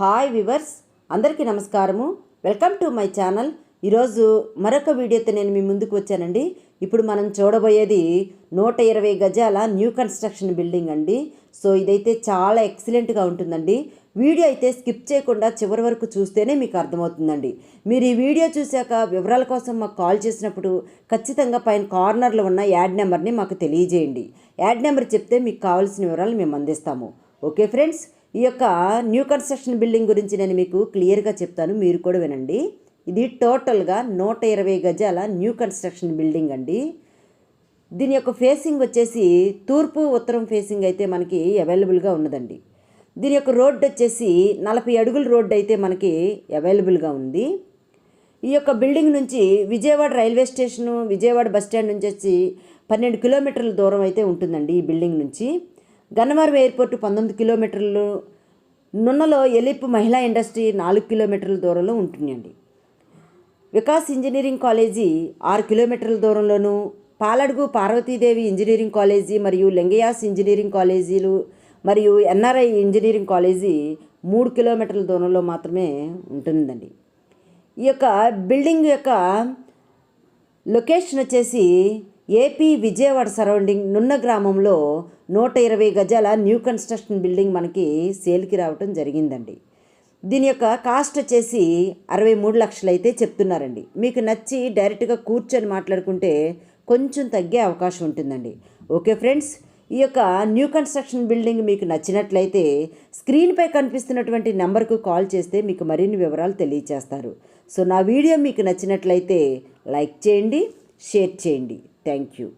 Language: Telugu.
హాయ్ వివర్స్ అందరికీ నమస్కారము. Welcome to my channel. ఈరోజు మరొక వీడియోతో నేను మీ ముందుకు వచ్చానండి. ఇప్పుడు మనం చూడబోయేది నూట ఇరవై గజాల న్యూ కన్స్ట్రక్షన్ బిల్డింగ్ అండి. సో ఇదైతే చాలా ఎక్సలెంట్గా ఉంటుందండి. వీడియో అయితే స్కిప్ చేయకుండా చివరి వరకు చూస్తేనే మీకు అర్థమవుతుందండి. మీరు ఈ వీడియో చూశాక వివరాల కోసం మాకు కాల్ చేసినప్పుడు ఖచ్చితంగా పైన కార్నర్లో ఉన్న యాడ్ నెంబర్ని మాకు తెలియజేయండి. యాడ్ నెంబర్ చెప్తే మీకు కావాల్సిన వివరాలు మేము అందిస్తాము. Okay friends? ఈ యొక్క న్యూ కన్స్ట్రక్షన్ బిల్డింగ్ గురించి నేను మీకు క్లియర్గా చెప్తాను. మీరు కూడా వినండి. ఇది టోటల్గా నూట ఇరవై గజాల న్యూ కన్స్ట్రక్షన్ బిల్డింగ్ అండి. దీని యొక్క ఫేసింగ్ వచ్చేసి తూర్పు ఉత్తరం ఫేసింగ్ అయితే మనకి అవైలబుల్గా ఉన్నదండి. దీని యొక్క రోడ్డు వచ్చేసి నలభై అడుగుల రోడ్డు అయితే మనకి అవైలబుల్గా ఉంది. ఈ యొక్క బిల్డింగ్ నుంచి Vijayawada railway station Vijayawada bus stand నుంచి వచ్చి పన్నెండు కిలోమీటర్ల దూరం అయితే ఉంటుందండి ఈ బిల్డింగ్ నుంచి. గన్నవరం ఎయిర్పోర్ట్ పంతొమ్మిది కిలోమీటర్లు నున్నలో ఎలిప్ మహిళా ఇండస్ట్రీ నాలుగు కిలోమీటర్ల దూరంలో ఉంటుందండి. వికాస్ ఇంజనీరింగ్ కాలేజీ ఆరు కిలోమీటర్ల దూరంలోనూ పాలడుగు పార్వతీదేవి ఇంజనీరింగ్ కాలేజీ మరియు లింగయాస్ ఇంజనీరింగ్ కాలేజీలు మరియు ఎన్ఆర్ఐ ఇంజనీరింగ్ కాలేజీ మూడు కిలోమీటర్ల దూరంలో మాత్రమే ఉంటుందండి. ఈ యొక్క బిల్డింగ్ యొక్క లొకేషన్ వచ్చేసి ఏపీ విజయవాడ సరౌండింగ్ నున్న గ్రామంలో నూట ఇరవై గజాల న్యూ కన్స్ట్రక్షన్ బిల్డింగ్ మనకి సేల్కి రావటం జరిగిందండి. దీని యొక్క కాస్ట్ వచ్చేసి అరవై మూడు లక్షలు అయితే చెప్తున్నారండి. మీకు నచ్చి డైరెక్ట్గా కూర్చొని మాట్లాడుకుంటే కొంచెం తగ్గే అవకాశం ఉంటుందండి. ఓకే ఫ్రెండ్స్ ఈ యొక్క న్యూ కన్స్ట్రక్షన్ బిల్డింగ్ మీకు నచ్చినట్లయితే స్క్రీన్పై కనిపిస్తున్నటువంటి నెంబర్కు కాల్ చేస్తే మీకు మరిన్ని వివరాలు తెలియచేస్తారు. సో నా వీడియో మీకు నచ్చినట్లయితే లైక్ చేయండి షేర్ చేయండి. Thank you.